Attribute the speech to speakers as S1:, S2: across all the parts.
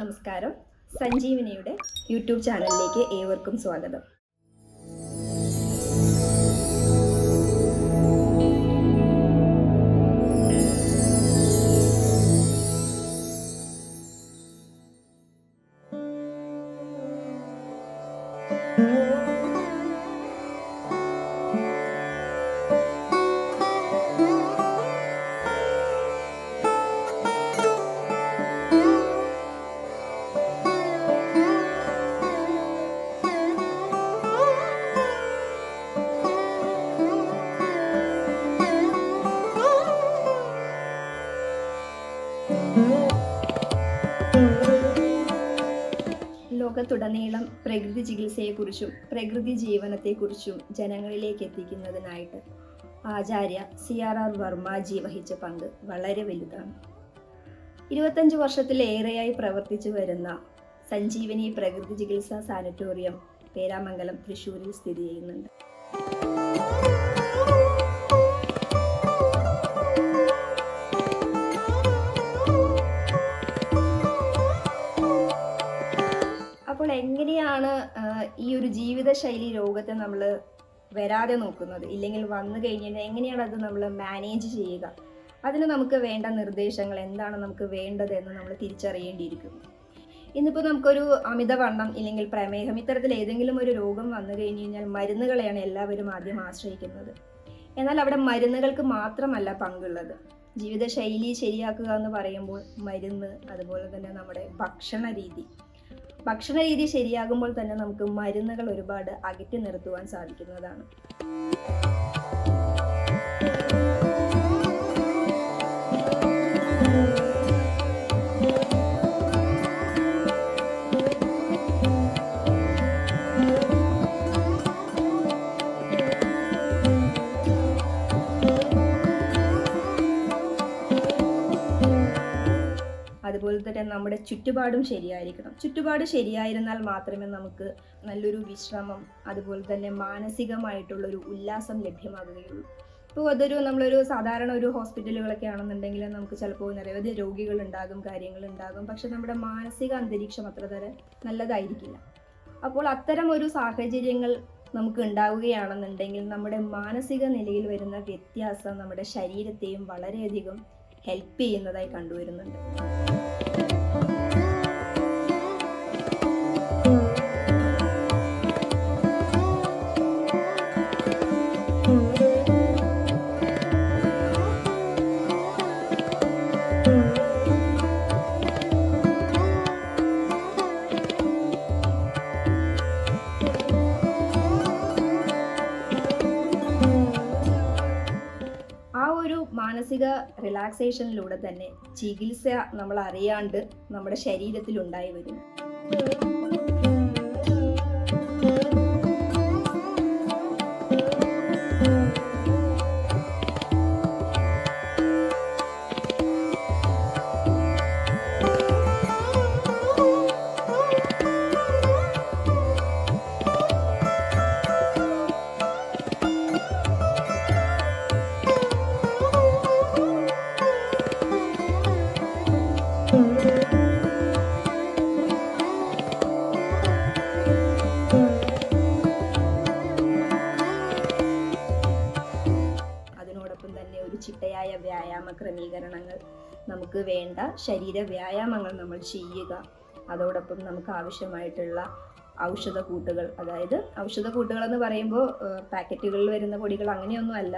S1: നമസ്കാരം. സഞ്ജീവനിയുടെ യൂട്യൂബ് ചാനലിലേക്ക് ഏവർക്കും സ്വാഗതം. ലോകത്തുടനീളം പ്രകൃതി ചികിത്സയെക്കുറിച്ചും പ്രകൃതി ജീവനത്തെക്കുറിച്ചും ജനങ്ങളിലേക്ക് എത്തിക്കുന്നതിനായിട്ട് Acharya C R R Varmaji വഹിച്ച പങ്ക് വളരെ വലുതാണ്. ഇരുപത്തഞ്ച് വർഷത്തിലേറെയായി പ്രവർത്തിച്ചു വരുന്ന സഞ്ജീവനി പ്രകൃതി ചികിത്സാ സാനിറ്റോറിയം പേരാമംഗലം തൃശ്ശൂരിൽ സ്ഥിതി ചെയ്യുന്നുണ്ട്. ആഹ്, ഈ ഒരു ജീവിതശൈലി രോഗത്തെ നമ്മൾ വരാതെ നോക്കുന്നത്? ഇല്ലെങ്കിൽ വന്നു കഴിഞ്ഞാൽ എങ്ങനെയാണ് അത് നമ്മൾ മാനേജ് ചെയ്യുക? അതിന് നമുക്ക് വേണ്ട നിർദ്ദേശങ്ങൾ എന്താണ് നമുക്ക് വേണ്ടത് എന്ന് നമ്മൾ തിരിച്ചറിയേണ്ടിയിരിക്കുന്നു. ഇന്നിപ്പോൾ നമുക്കൊരു അമിതവണ്ണം ഇല്ലെങ്കിൽ പ്രമേഹം ഇത്തരത്തിൽ ഏതെങ്കിലും ഒരു രോഗം വന്നു കഴിഞ്ഞു കഴിഞ്ഞാൽ മരുന്നുകളെയാണ് എല്ലാവരും ആദ്യം ആശ്രയിക്കുന്നത്. എന്നാൽ അവിടെ മരുന്നുകൾക്ക് മാത്രമല്ല പങ്കുള്ളത്. ജീവിതശൈലി ശരിയാക്കുക എന്ന് പറയുമ്പോൾ മരുന്ന് അതുപോലെ തന്നെ നമ്മുടെ ഭക്ഷണ രീതി ഭക്ഷണ രീതി ശരിയാകുമ്പോൾ തന്നെ നമുക്ക് മരുന്നുകൾ ഒരുപാട് അകറ്റി നിർത്തുവാൻ സാധിക്കുന്നതാണ്. അതുപോലെ നമ്മുടെ ചുറ്റുപാടും ശരിയായിരിക്കണം. ചുറ്റുപാട് ശരിയായിരുന്നാൽ മാത്രമേ നമുക്ക് നല്ലൊരു വിശ്രമം അതുപോലെ തന്നെ മാനസികമായിട്ടുള്ളൊരു ഉല്ലാസം ലഭ്യമാകുകയുള്ളൂ. ഇപ്പോൾ അതൊരു നമ്മളൊരു സാധാരണ ഒരു ഹോസ്പിറ്റലുകളൊക്കെ ആണെന്നുണ്ടെങ്കിൽ നമുക്ക് ചിലപ്പോൾ നിരവധി രോഗികൾ ഉണ്ടാകും കാര്യങ്ങൾ ഉണ്ടാകും പക്ഷെ നമ്മുടെ മാനസിക അന്തരീക്ഷം അത്ര തരം നല്ലതായിരിക്കില്ല. അപ്പോൾ അത്തരം ഒരു സാഹചര്യങ്ങൾ നമുക്ക് ഉണ്ടാവുകയാണെന്നുണ്ടെങ്കിൽ നമ്മുടെ മാനസിക നിലയിൽ വരുന്ന വ്യത്യാസം നമ്മുടെ ശരീരത്തെയും വളരെയധികം ഹെൽപ്പ് ചെയ്യുന്നതായി കണ്ടുവരുന്നുണ്ട്. മാനസിക റിലാക്സേഷനിലൂടെ തന്നെ ചികിത്സ നമ്മൾ അറിയാണ്ട് നമ്മുടെ ശരീരത്തിൽ ഉണ്ടായി വരും. നമുക്ക് വേണ്ട ശരീര വ്യായാമങ്ങൾ നമ്മൾ ചെയ്യുക. അതോടൊപ്പം നമുക്ക് ആവശ്യമായിട്ടുള്ള ഔഷധ കൂട്ടുകൾ അതായത് ഔഷധ കൂട്ടുകൾ എന്ന് പറയുമ്പോൾ പാക്കറ്റുകളിൽ വരുന്ന പൊടികൾ അങ്ങനെയൊന്നും അല്ല.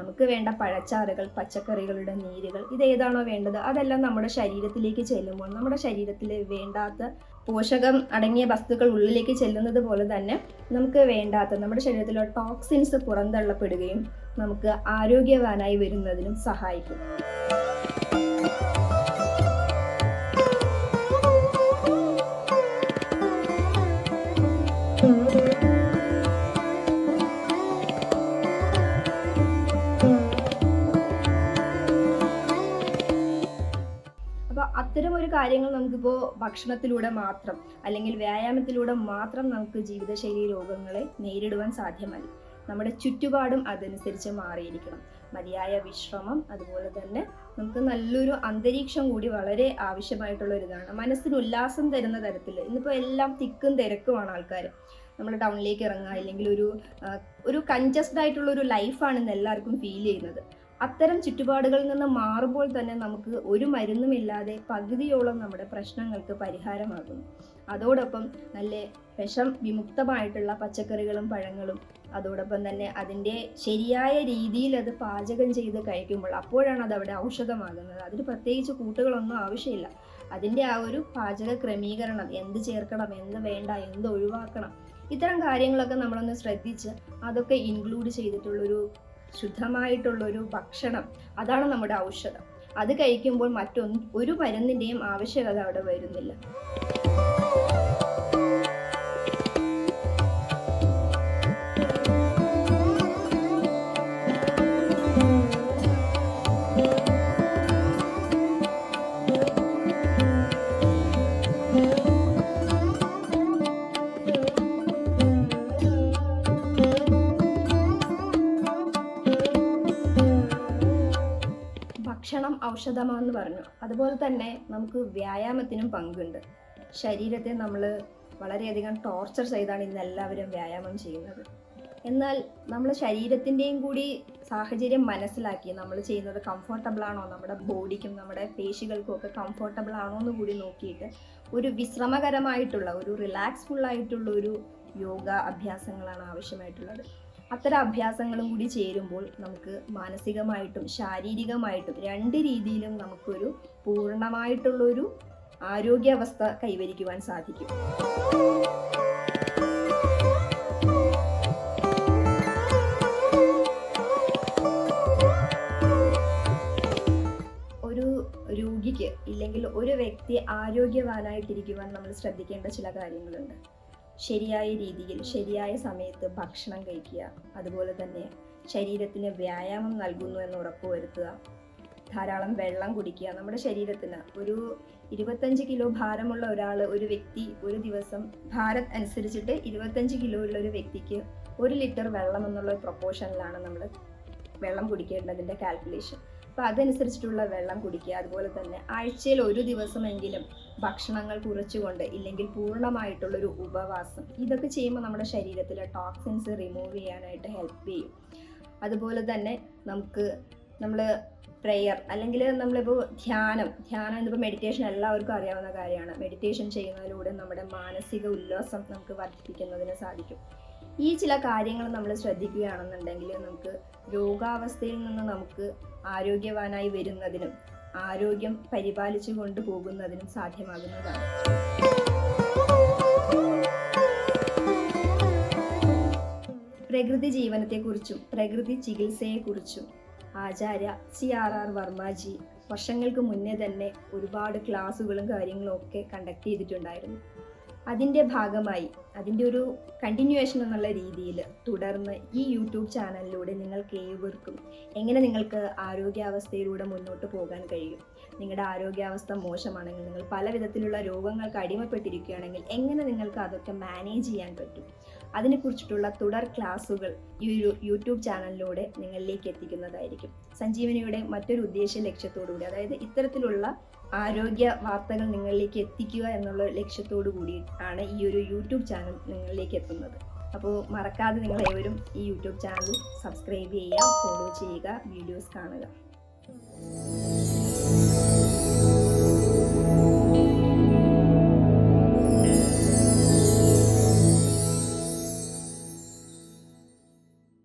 S1: നമുക്ക് വേണ്ട പഴച്ചാറുകൾ പച്ചക്കറികളുടെ നീരുകൾ ഇതേതാണോ വേണ്ടത്? അതെല്ലാം നമ്മുടെ ശരീരത്തിലേക്ക് ചെല്ലുമ്പോൾ നമ്മുടെ ശരീരത്തിൽ വേണ്ടാത്ത പോഷകം അടങ്ങിയ വസ്തുക്കൾ ഉള്ളിലേക്ക് ചെല്ലുന്നത് പോലെ തന്നെ നമുക്ക് വേണ്ടാത്ത നമ്മുടെ ശരീരത്തിലുള്ള ടോക്സിൻസ് പുറന്തള്ളപ്പെടുകയും നമുക്ക് ആരോഗ്യവാനായി വരുന്നതിനും സഹായിക്കും. കാര്യങ്ങൾ നമുക്കിപ്പോൾ ഭക്ഷണത്തിലൂടെ മാത്രം അല്ലെങ്കിൽ വ്യായാമത്തിലൂടെ മാത്രം നമുക്ക് ജീവിതശൈലി രോഗങ്ങളെ നേരിടുവാൻ സാധ്യമല്ല. നമ്മുടെ ചുറ്റുപാടും അതനുസരിച്ച് മാറിയിരിക്കണം. മതിയായ വിശ്രമം അതുപോലെ തന്നെ നമുക്ക് നല്ലൊരു അന്തരീക്ഷം കൂടി വളരെ ആവശ്യമായിട്ടുള്ള ഒരു ഇതാണ് മനസ്സിന് ഉല്ലാസം തരുന്ന തരത്തിൽ ഇന്നിപ്പോൾ എല്ലാം തിക്കും തിരക്കുമാണ് ആൾക്കാർ നമ്മൾ ടൗണിലേക്ക് ഇറങ്ങുക അല്ലെങ്കിൽ ഒരു ഒരു കൺജസ്റ്റഡ് ആയിട്ടുള്ള ഒരു ലൈഫാണ് ഇന്ന് എല്ലാവർക്കും ഫീൽ ചെയ്യുന്നത്. അത്തരം ചുറ്റുപാടുകളിൽ നിന്ന് മാറുമ്പോൾ തന്നെ നമുക്ക് ഒരു മരുന്നുമില്ലാതെ പകുതിയോളം നമ്മുടെ പ്രശ്നങ്ങൾക്ക് പരിഹാരമാകുന്നു. അതോടൊപ്പം നല്ല വിഷം വിമുക്തമായിട്ടുള്ള പച്ചക്കറികളും പഴങ്ങളും അതോടൊപ്പം തന്നെ അതിന്റെ ശരിയായ രീതിയിൽ അത് പാചകം ചെയ്ത് കഴിക്കുമ്പോൾ അപ്പോഴാണ് അത് അവിടെ ഔഷധമാകുന്നത്. അതിന് പ്രത്യേകിച്ച് കൂട്ടുകളൊന്നും ആവശ്യമില്ല. അതിന്റെ ആ ഒരു പാചക ക്രമീകരണം എന്ത് ചേർക്കണം എന്ത് വേണ്ട എന്ത് ഒഴിവാക്കണം ഇത്തരം കാര്യങ്ങളൊക്കെ നമ്മളൊന്ന് ശ്രദ്ധിച്ച് അതൊക്കെ ഇൻക്ലൂഡ് ചെയ്തിട്ടുള്ളൊരു ശുദ്ധമായിട്ടുള്ളൊരു ഭക്ഷണം അതാണ് നമ്മുടെ ഔഷധം. അത് കഴിക്കുമ്പോൾ മറ്റൊന്നും ഒരു മരുന്നിന്റെയും ആവശ്യകത അവിടെ വരുന്നില്ല. ഔഷധമാണെന്ന് പറഞ്ഞു. അതുപോലെ തന്നെ നമുക്ക് വ്യായാമത്തിനും പങ്കുണ്ട്. ശരീരത്തെ നമ്മൾ വളരെയധികം ടോർച്ചർ ചെയ്താണ് ഇന്ന് എല്ലാവരും വ്യായാമം ചെയ്യുന്നത്. എന്നാൽ നമ്മൾ ശരീരത്തിന്റെയും കൂടി സാഹചര്യം മനസ്സിലാക്കി നമ്മൾ ചെയ്യുന്നത് കംഫർട്ടബിൾ ആണോ നമ്മുടെ ബോഡിക്കും നമ്മുടെ പേശികൾക്കും ഒക്കെ കംഫർട്ടബിൾ ആണോ എന്ന് കൂടി നോക്കിയിട്ട് ഒരു വിശ്രമകരമായിട്ടുള്ള ഒരു റിലാക്സ്ഫുൾ ആയിട്ടുള്ള ഒരു യോഗ അഭ്യാസങ്ങളാണ് ആവശ്യമായിട്ടുള്ളത്. അത്തരം അഭ്യാസങ്ങളും കൂടി ചേരുമ്പോൾ നമുക്ക് മാനസികമായിട്ടും ശാരീരികമായിട്ടും രണ്ട് രീതിയിലും നമുക്കൊരു പൂർണമായിട്ടുള്ളൊരു ആരോഗ്യാവസ്ഥ കൈവരിക്കുവാൻ സാധിക്കും. രോഗിക്ക് ഇല്ലെങ്കിൽ ഒരു വ്യക്തി ആരോഗ്യവാനായിട്ടിരിക്കുവാൻ നമ്മൾ ശ്രദ്ധിക്കേണ്ട ചില കാര്യങ്ങളുണ്ട്. ശരിയായ രീതിയിൽ ശരിയായ സമയത്ത് ഭക്ഷണം കഴിക്കുക. അതുപോലെ തന്നെ ശരീരത്തിന് വ്യായാമം നൽകുന്നു എന്ന് ഉറപ്പുവരുത്തുക ധാരാളം വെള്ളം കുടിക്കുക. നമ്മുടെ ശരീരത്തിന് ഒരു ഇരുപത്തഞ്ച് കിലോ ഭാരമുള്ള ഒരാൾ ഒരു വ്യക്തി ഒരു ദിവസം ഭാരം അനുസരിച്ചിട്ട് ഇരുപത്തഞ്ച് കിലോ ഉള്ള ഒരു വ്യക്തിക്ക് ഒരു ലിറ്റർ വെള്ളം എന്നുള്ള പ്രൊപ്പോർഷനിലാണ് നമ്മൾ വെള്ളം കുടിക്കേണ്ടതിന്റെ കാൽക്കുലേഷൻ അപ്പോൾ അതനുസരിച്ചിട്ടുള്ള വെള്ളം കുടിക്കുക. അതുപോലെ തന്നെ ആഴ്ചയിൽ ഒരു ദിവസമെങ്കിലും ഭക്ഷണങ്ങൾ കുറച്ചുകൊണ്ട് ഇല്ലെങ്കിൽ പൂർണമായിട്ടുള്ളൊരു ഉപവാസം. ഇതൊക്കെ ചെയ്യുമ്പോൾ നമ്മുടെ ശരീരത്തിലെ ടോക്സിൻസ് റിമൂവ് ചെയ്യാനായിട്ട് ഹെൽപ്പ് ചെയ്യും. അതുപോലെ തന്നെ നമുക്ക് നമ്മൾ പ്രെയർ അല്ലെങ്കിൽ നമ്മളിപ്പോൾ ധ്യാനം. ധ്യാനം എന്നിപ്പോൾ മെഡിറ്റേഷൻ എല്ലാവർക്കും അറിയാവുന്ന കാര്യമാണ്. മെഡിറ്റേഷൻ ചെയ്യുന്നതിലൂടെ നമ്മുടെ മാനസിക ഉല്ലാസം നമുക്ക് വർദ്ധിപ്പിക്കുന്നതിന് സാധിക്കും. ഈ ചില കാര്യങ്ങൾ നമ്മൾ ശ്രദ്ധിക്കുകയാണെന്നുണ്ടെങ്കിൽ നമുക്ക് രോഗാവസ്ഥയിൽ നിന്ന് നമുക്ക് ആരോഗ്യവാനായി വരുന്നതിനും ആരോഗ്യം പരിപാലിച്ചു കൊണ്ടുപോകുന്നതിനും സാധ്യമാകുന്നതാണ്. പ്രകൃതി ജീവനത്തെക്കുറിച്ചും പ്രകൃതി ചികിത്സയെക്കുറിച്ചും Acharya C R R Varmaji വർഷങ്ങൾക്ക് മുന്നേ തന്നെ ഒരുപാട് ക്ലാസ്സുകളും കാര്യങ്ങളും ഒക്കെ കണ്ടക്ട് ചെയ്തിട്ടുണ്ടായിരുന്നു. അതിന്റെ ഭാഗമായി അതിന്റെ ഒരു കണ്ടിന്യൂവേഷൻ എന്നുള്ള രീതിയിൽ തുടർന്ന് ഈ യൂട്യൂബ് ചാനലിലൂടെ നിങ്ങൾക്ക് ഏവർക്കും എങ്ങനെ നിങ്ങൾക്ക് ആരോഗ്യാവസ്ഥയിലൂടെ മുന്നോട്ട് പോകാൻ കഴിയും നിങ്ങളുടെ ആരോഗ്യാവസ്ഥ മോശമാണെങ്കിൽ നിങ്ങൾ പല വിധത്തിലുള്ള രോഗങ്ങൾക്ക് അടിമപ്പെട്ടിരിക്കുകയാണെങ്കിൽ എങ്ങനെ നിങ്ങൾക്ക് അതൊക്കെ മാനേജ് ചെയ്യാൻ പറ്റും അതിനെക്കുറിച്ചിട്ടുള്ള തുടർ ക്ലാസ്സുകൾ ഈ ഒരു യൂട്യൂബ് ചാനലിലൂടെ നിങ്ങളിലേക്ക് എത്തിക്കുന്നതായിരിക്കും. സഞ്ജീവനിയുടെ മറ്റൊരു ഉദ്ദേശ ലക്ഷ്യത്തോടുകൂടി അതായത് ഇത്തരത്തിലുള്ള ആരോഗ്യ വാർത്തകൾ നിങ്ങളിലേക്ക് എത്തിക്കുക എന്നുള്ള ലക്ഷ്യത്തോടു കൂടി ആണ് ഈ ഒരു യൂട്യൂബ് ചാനൽ നിങ്ങളിലേക്ക് എത്തുന്നത്. അപ്പോൾ മറക്കാതെ നിങ്ങൾ ഏവരും ഈ യൂട്യൂബ് ചാനൽ സബ്സ്ക്രൈബ് ചെയ്യുക ഫോളോ ചെയ്യുക വീഡിയോസ് കാണുക.